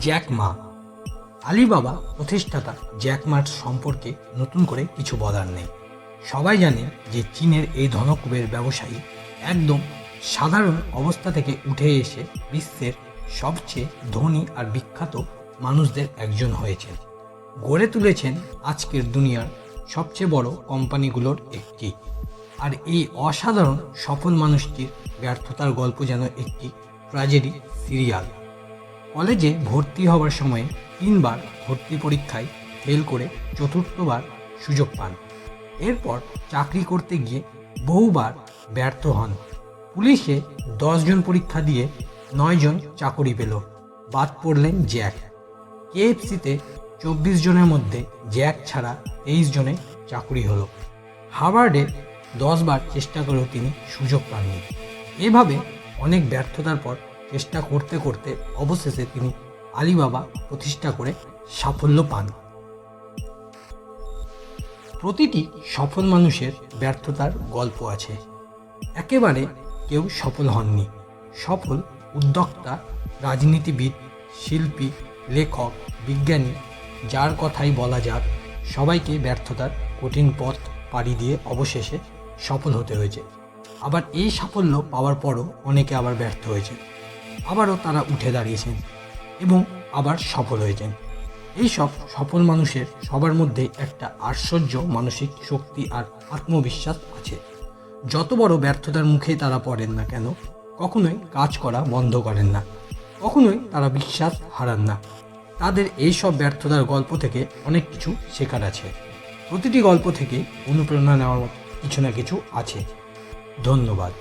Jack Ma. Alibaba প্রতিষ্ঠাতা Jack মার সম্পর্কে নতুন করে কিছু বলার নেই। সবাই জানে যে চীনের এই ধনকুবের ব্যবসায়ী একদম সাধারণ অবস্থা থেকে উঠে এসে বিশ্বের সবচেয়ে ধনী আর বিখ্যাত মানুষদের একজন হয়েছেন। গড়ে তুলেছেন আজকের দুনিয়ার সবচেয়ে বড় কোম্পানিগুলোর একটি। আর এই অসাধারণ সফল মানুষটির ব্যর্থতার গল্প যেন একটি ট্র্যাজেডি সিরিয়াল। কলেজে ভর্তি হওয়ার সময় তিনবার ভর্তি পরীক্ষায় ফেল করে চতুর্থবার সুযোগ পান। এরপর চাকরি করতে গিয়ে বহুবার ব্যর্থ হন। পুলিশে দশজন পরীক্ষা দিয়ে নয়জন চাকরি পেল। বাদ পড়লেন জ্যাক। কেএফসিতে চব্বিশ জনের মধ্যে জ্যাক ছাড়া তেইশ জনের চাকরি হলো। হার্ভার্ডে দশবার চেষ্টা করেও তিনি সুযোগ পাননি। এভাবে অনেক ব্যর্থতার পর চেষ্টা করতে করতে অবশেষে তিনি আলিবাবা প্রতিষ্ঠা করে সাফল্য পান। প্রতিটি সফল মানুষের ব্যর্থতার গল্প আছে। একেবারে কেউ সফল হননি। সফল উদ্যোক্তা, রাজনীতিবিদ, শিল্পী, লেখক, বিজ্ঞানী, যার কথাই বলা যাক, সবাইকে ব্যর্থতার কঠিন পথ পাড়ি দিয়ে অবশেষে সফল হতে হয়েছে। আবার এই সাফল্য পাওয়ার পরও অনেকে আবার ব্যর্থ হয়েছে। আবারও তারা উঠে দাঁড়িয়েছেন এবং আবার সফল হয়েছেন। এই সব সফল মানুষের সবার মধ্যে একটা আশ্চর্য মানসিক শক্তি আর আত্মবিশ্বাস আছে। যত বড় ব্যর্থতার মুখে তারা পড়েন না কেন, কখনোই কাজ করা বন্ধ করেন না। কখনোই তারা বিশ্বাস হারান না। তাদের এই সব ব্যর্থতার গল্প থেকে অনেক কিছু শেখার আছে। প্রতিটি গল্প থেকে অনুপ্রেরণা নেওয়ার কিছু না কিছু আছে। ধন্যবাদ।